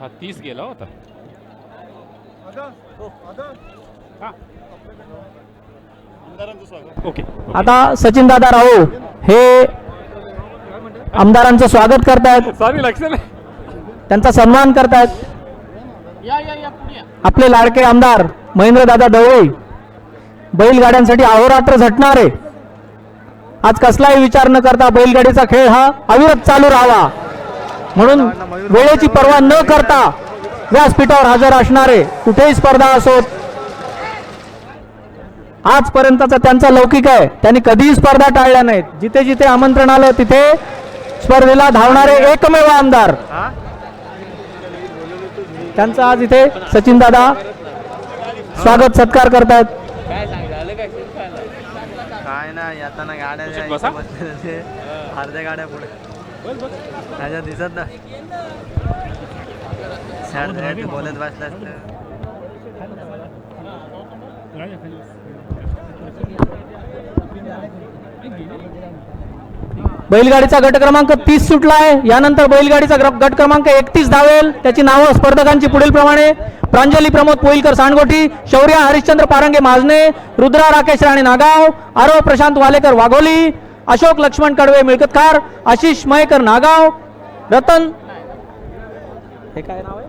हा तीस गेला होता ओके. आता सचिन दादा राहो हे आमदारांचं स्वागत करतायत. सॉरी लक्ष नाही त्यांचा सन्मान करतायत. आपले लाडके आमदार महेंद्र दादा दवळे बैलगाड्यांसाठी अहोरात्र झटणारे. आज कसलाही विचार न करता बैलगाडीचा खेळ हा अविरत चालू राहावा. म्हणून वेळेची पर्वा न करता व्यासपीठावर हजर असणारे कुठेही स्पर्धा असोत आजपर्यंतचा त्यांचा लौकिक आहे. त्यांनी कधीही स्पर्धा टाळल्या नाहीत. जिथे जिथे आमंत्रण आलं तिथे स्पर्धेला धावणारे एकमेव आमदार. त्यांचा आज इथे सचिन दादा स्वागत सत्कार करतायत. काय ना येताना गाड्या खुशीत इथं बसा. बसलेल्या ते अर्ध्या गाड्या पुढे. त्याच्यात दिसत ना. जायचं बोलत बसलं असतं बैलगाडीचा गट क्रमांक तीस सुटला आहे यानंतर बैलगाडीचा गट क्रमांक एकतीस धावेल. त्याची नावं स्पर्धकांची पुढील प्रमाणे. प्रांजली प्रमोद पोईलकर सांडगोटी शौर्य हरिश्चंद्र पारंगे माजने रुद्रा राकेश राणे नागाव आरव प्रशांत वालेकर वाघोली अशोक लक्ष्मण कडवे मिळकतकार आशिष मयेकर नागाव रतन हे काय नाव आहे?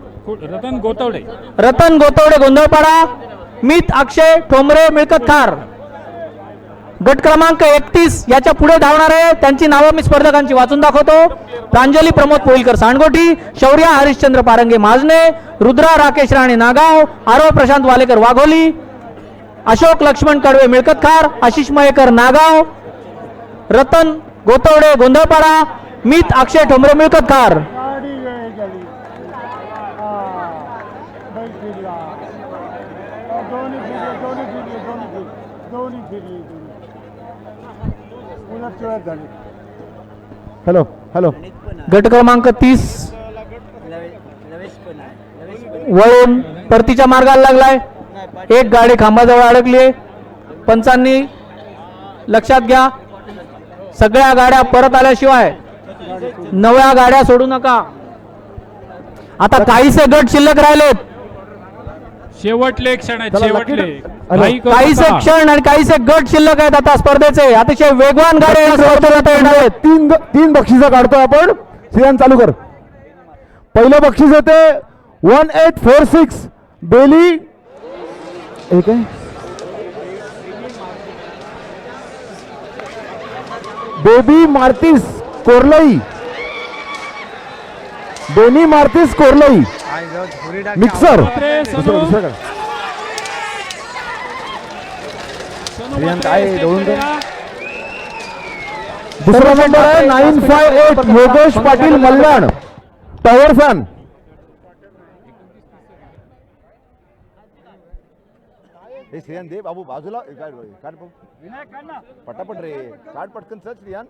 रतन गोतवडे. रतन गोतवडे गोंधळपाडा मित अक्षय ठोंबरे मिळकतकार गट क्रमांक एकतीस याच्यापुढे धावणारे त्यांची नावं मी स्पर्धकांची वाचून दाखवतो. प्रांजली प्रमोद पोईलकर सांडगोटी शौर्या हरिश्चंद्र पारंगे माजने रुद्रा राकेश राणे नागाव आरव प्रशांत वालेकर वाघोली अशोक लक्ष्मण कडवे मिळकतखार आशिष मयेकर नागाव रतन गोतवडे गोंधळपाडा मित अक्षय ठोंबरे मिळकतकार गाडी दोन्ही फिरले दोन्ही फिरले दोन्ही फिरले दोन्ही फिरले दोन्ही उलट वेळ झाली हॅलो हॅलो. गट क्रमांक तीस. वळून परतीच्या मार्गाला लागलाय. एक गाडी खांबाजवळ अडकली आहे पंचांनी लक्षात घ्या. सगळ्या गाड्या परत आल्याशिवाय नव्या गाड्या सोडू नका. आता काहीसे गट शिल्लक राहिलेत. शेवटले क्षण शेवटले नका. क्षण आणि काहीसे गट शिल्लक आहेत आता स्पर्धेचे. अतिशय वेगवान गाड्या या स्पर्धेत आता येणार आहेत तीन तीन बक्षिसं काढतो आपण. श्रीयान चालू कर. पहिलं बक्षीस येते वन एट फोर सिक्स बेली. हे काय? Baby Martis Korlai. Benny Martis Korlai. Mixer. बापरे, दुसरं दुसरं काय? या. दुसरा नंबर आहे nine five eight Yogesh Patil मल्याण tower fan हे श्रियान दे बाबू बाजूला. पटापट रे काढ पटकन चल श्रियान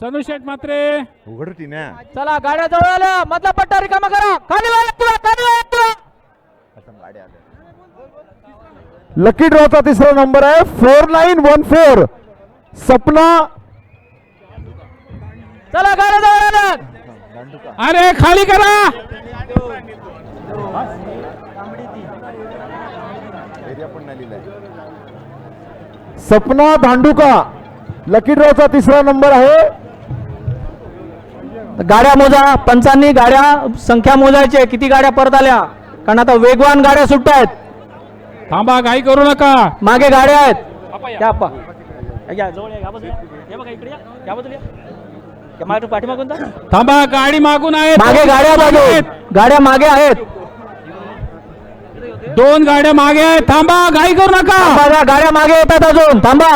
सनू शेठ मात्रे उघड टिन्या चला गाड्या जवळ आल्या. मधला पट्टा रिकामा करा. खाली वा, एक्टिवा, खाली आल्या लकी ड्रॉचा तिसरा नंबर आहे. Four nine one four Sapna. चला गाड्या जवळ आल्या. अरे खाली करा. एरिया पण नाही लिहिलाय सपना धांडुका. लकी ड्रॉचा तिसरा नंबर आहे. गाड्या मोजा पंचांनी गाड्या संख्या मोजायची किती गाड्या परत आल्या? कारण आता वेगवान गाड्या सुट्ट आहेत. थांबा घाई करू नका. मागे गाड्या आहेत. थांबा गाडी मागून आहे मागे गाड्या मागे. गाड्या मागे आहेत. दोन गाड्या मागे आहेत. थांबा घाई करू नका. गाड्या मागे येतात अजून. थांबा.